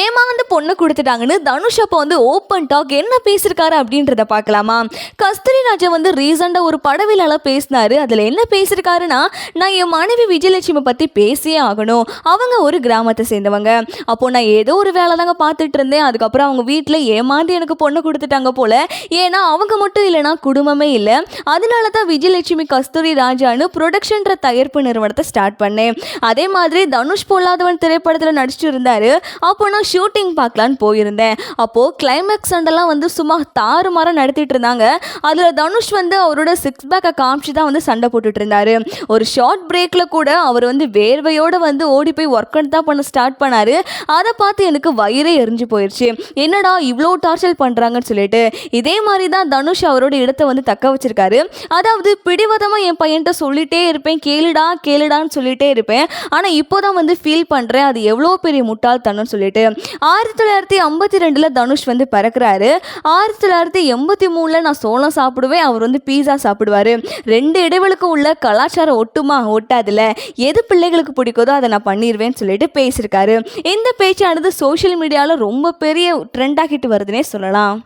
ஏமாந்து பொண்ணு கொடுத்துட்டாங்கன்னு தனுஷ் அப்போ வந்து ஓப்பன் டாக் என்ன பேசியிருக்காரு அப்படின்றத பார்க்கலாமா? கஸ்தூரி ராஜா வந்து ரீசெண்டாக ஒரு படவிலால பேசினாரு. அதில் என்ன பேசியிருக்காருன்னா நான் என் மனைவி விஜயலட்சுமி பற்றி பேசியே ஆகணும். அவங்க ஒரு கிராமத்தை சேர்ந்தவங்க. அப்போ நான் ஏதோ ஒரு வேலை தாங்க பார்த்துட்டு இருந்தேன். அதுக்கப்புறம் அவங்க வீட்டில் ஏமாந்து எனக்கு பொண்ணு கொடுத்துட்டாங்க போல. ஏன்னா அவங்க மட்டும் இல்லைன்னா குடும்பமே இல்லை. அதனால தான் விஜயலட்சுமி கஸ்தூரி ராஜான்னு ப்ரொடக்ஷன்ற தயாரிப்பு நிறுவனத்தை ஸ்டார்ட் பண்ணேன். அதே மாதிரி தனுஷ் பொல்லாதவன் திரைப்படத்தில் நடிச்சிட்டு இருந்தாரு. அப்போ நான் ஷூட்டிங் பார்க்கலான்னு போயிருந்தேன். அப்போது கிளைமேக்ஸ் சண்டெல்லாம் வந்து சும்மா தாறுமாறாக நடத்திட்டு இருந்தாங்க. அதில் தனுஷ் வந்து அவரோட சிக்ஸ் பேக்கை காமிச்சு தான் வந்து சண்டை போட்டுட்டு இருந்தார். ஒரு ஷார்ட் பிரேக்கில் கூட அவர் வந்து வேர்வையோடு வந்து ஓடி போய் ஒர்க் அவுட் தான் பண்ண ஸ்டார்ட் பண்ணார். அதை பார்த்து எனக்கு வயிறே எரிஞ்சு போயிடுச்சு என்னடா இவ்வளோ டார்ச்சர் பண்ணுறாங்கன்னு சொல்லிட்டு. இதே மாதிரி தான் தனுஷ் அவரோட இடத்த வந்து தக்க வச்சிருக்காரு. அதாவது பிடிவாதமாக என் பையன்கிட்ட சொல்லிட்டே இருப்பேன். கேளுடா கேளுடான்னு சொல்லிட்டே இருப்பேன். ஆனால் இப்போ தான் வந்து ஃபீல் பண்ணுறேன் அது எவ்வளோ பெரிய முட்டாள்தனம்னு சொல்லிட்டு. ஆயிரத்தி தொள்ளாயிரத்தி ஐம்பத்தி ரெண்டில் தனுஷ் வந்து பறக்கிறாரு. ஆயிரத்தி தொள்ளாயிரத்தி எண்பத்தி மூணில் நான் சோளம் சாப்பிடுவேன் அவர் வந்து பீஸா சாப்பிடுவார். ரெண்டு இடைவெளுக்கும் உள்ள கலாச்சாரம் ஒட்டுமா ஒட்டாதில்ல எது பிள்ளைகளுக்கு பிடிக்குதோ அதை நான் பண்ணிடுவேன்னு சொல்லிட்டு பேசியிருக்காரு. இந்த பேச்சானது சோஷியல் மீடியாவில் ரொம்ப பெரிய ட்ரெண்ட் ஆகிட்டு வருதுன்னே சொல்லலாம்.